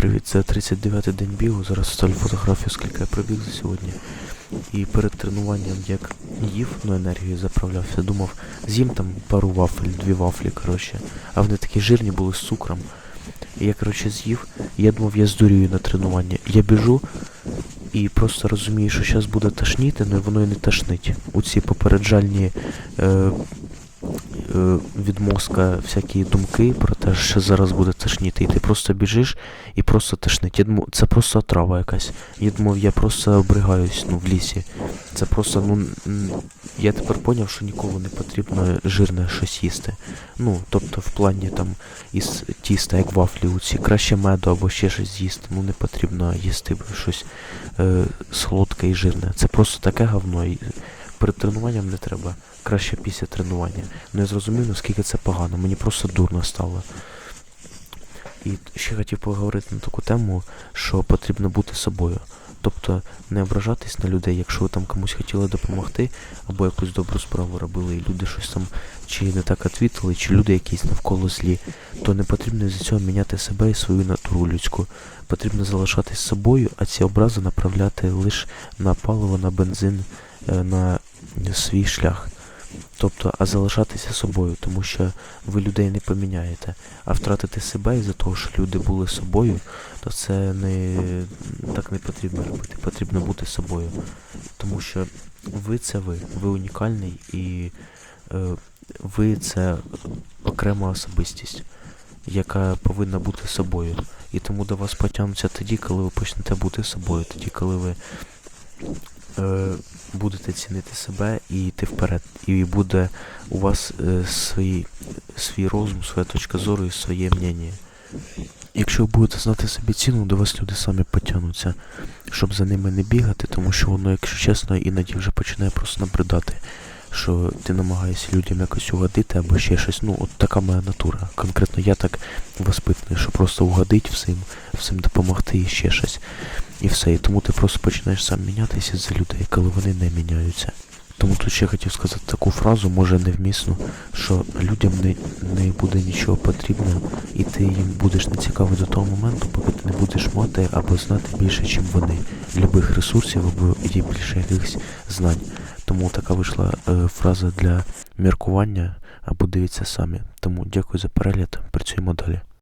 Привіт, це 39-й день бігу. Зараз ставлю фотографію, скільки я пробіг за сьогодні. І перед тренуванням як їв, ну енергію заправлявся, думав, з'їм там пару вафель, дві вафлі, коротше. А вони такі жирні були з цукром. І я, коротше, з'їв, я думав, я здурюю на тренування. Я біжу і просто розумію, що зараз буде тошніти, але воно і не тошнить. У ці попереджальні е, від мозка всякі думки про те, що зараз буде тошніти, і ти просто біжиш і просто тошнить. Це просто отрава якась. Я думав, я просто обригаюсь ну, в лісі. Це просто, ну, я тепер поняв, що ніколи не потрібно жирне щось їсти. Ну, тобто в плані там із тіста, як вафлі, у ці краще меду або ще щось з'їсти. Ну не потрібно їсти щось е, солодке і жирне. Це просто таке говно. Перед тренуванням не треба. Краще після тренування. Ну я зрозумів, наскільки це погано. Мені просто дурно стало. І ще хотів поговорити на таку тему, що потрібно бути собою. Тобто не ображатись на людей, якщо ви там комусь хотіли допомогти, або якусь добру справу робили, і люди щось там чи не так відвітили, чи люди якісь навколо злі, то не потрібно з цього міняти себе і свою натуру людську. Потрібно залишатись собою, а ці образи направляти лише на паливо, на бензин, на свій шлях. Тобто, а залишатися собою, тому що ви людей не поміняєте. А втратити себе із-за того, що люди були собою, то це не так не потрібно робити. Потрібно бути собою. Тому що ви це ви, ви унікальний і е, ви це окрема особистість, яка повинна бути собою. І тому до вас потягнуться тоді, коли ви почнете бути собою, тоді, коли ви е, будете цінити себе і йти вперед. І буде у вас е, свій, свій розум, своя точка зору і своє мнення. Якщо ви будете знати собі ціну, до вас люди самі потягнуться, щоб за ними не бігати, тому що воно, якщо чесно, іноді вже починає просто набридати, що ти намагаєшся людям якось угодити або ще щось. Ну, от така моя натура. Конкретно я так воспитаний, що просто угодить всім, всім допомогти і ще щось. І все. І тому ти просто починаєш сам мінятися за людей, коли вони не міняються. Тому тут ще хотів сказати таку фразу, може невмісну, що людям не, не буде нічого потрібно, і ти їм будеш не цікавий до того моменту, поки ти не будеш мати або знати більше, ніж вони. Любих ресурсів або є більше якихось знань. Тому така вийшла е, фраза для міркування, або дивіться самі. Тому дякую за перегляд, працюємо далі.